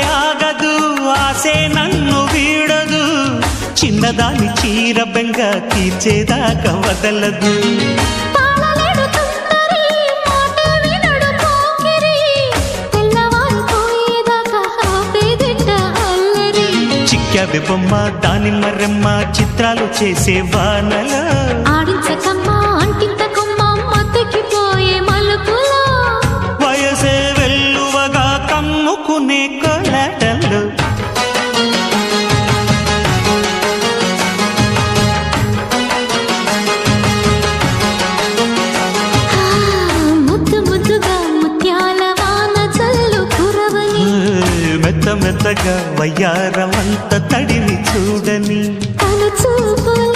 ఆసే నన్ను వీడదు. చిన్నదాని చీర బెంగ తీర్చేదాకా వదలదు. చిక్కావి బొమ్మ దాని మరెమ్మ చిత్రాలు చేసే వానలో. మెత్త మెత్తగా వయ్యారమంత తడిని చూడని. తను చూపుల